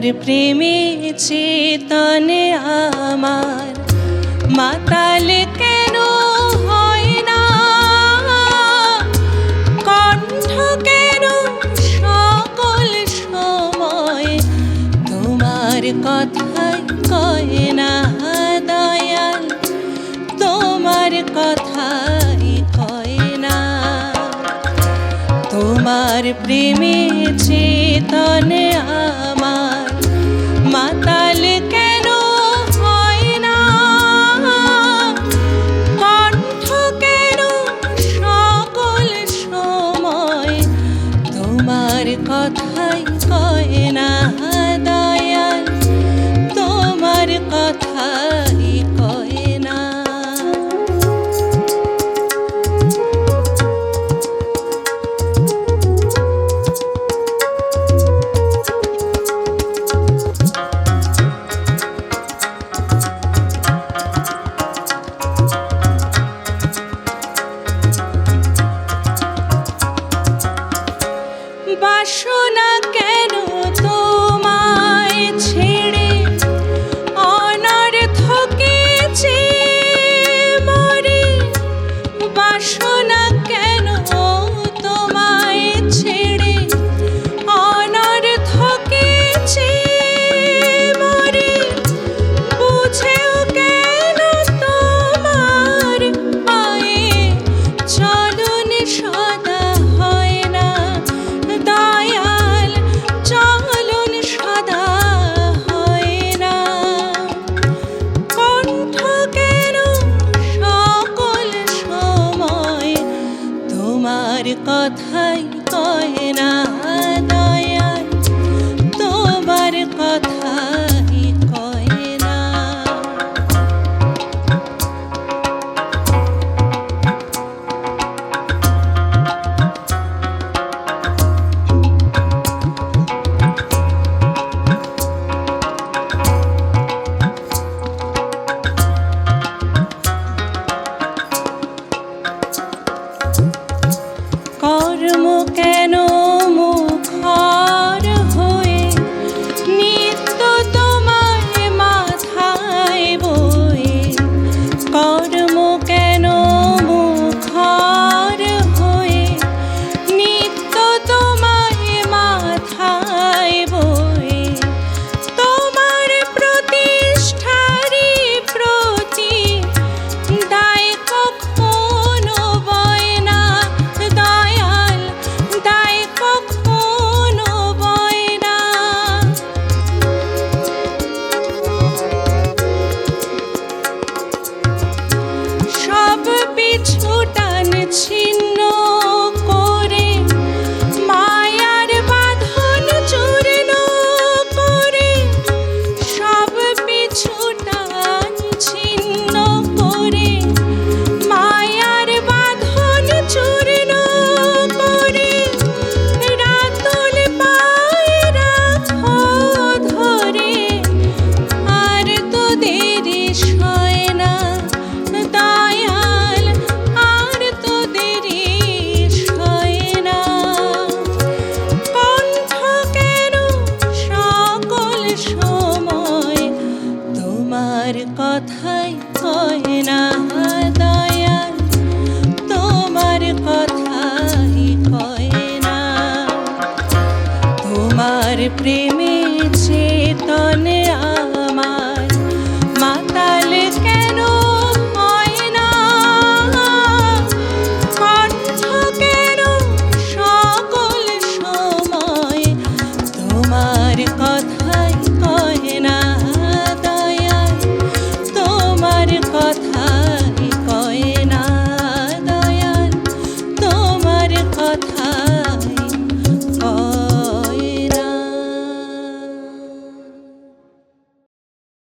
আমার প্রেমী চেতনে আমার। মাতাল কেন হয় না? কণ্ঠ কেন সকল সময় তোমার কথাই কয় না দয়াল? তোমার কথাই কয় না। তোমার প্রেমে চেতনে আমার। আর কথাই কয় না 啊，太 তোমার কথাই হয় না দয়াল তোমার কথাই হয় না। তোমার প্রেমে চেতনে কথা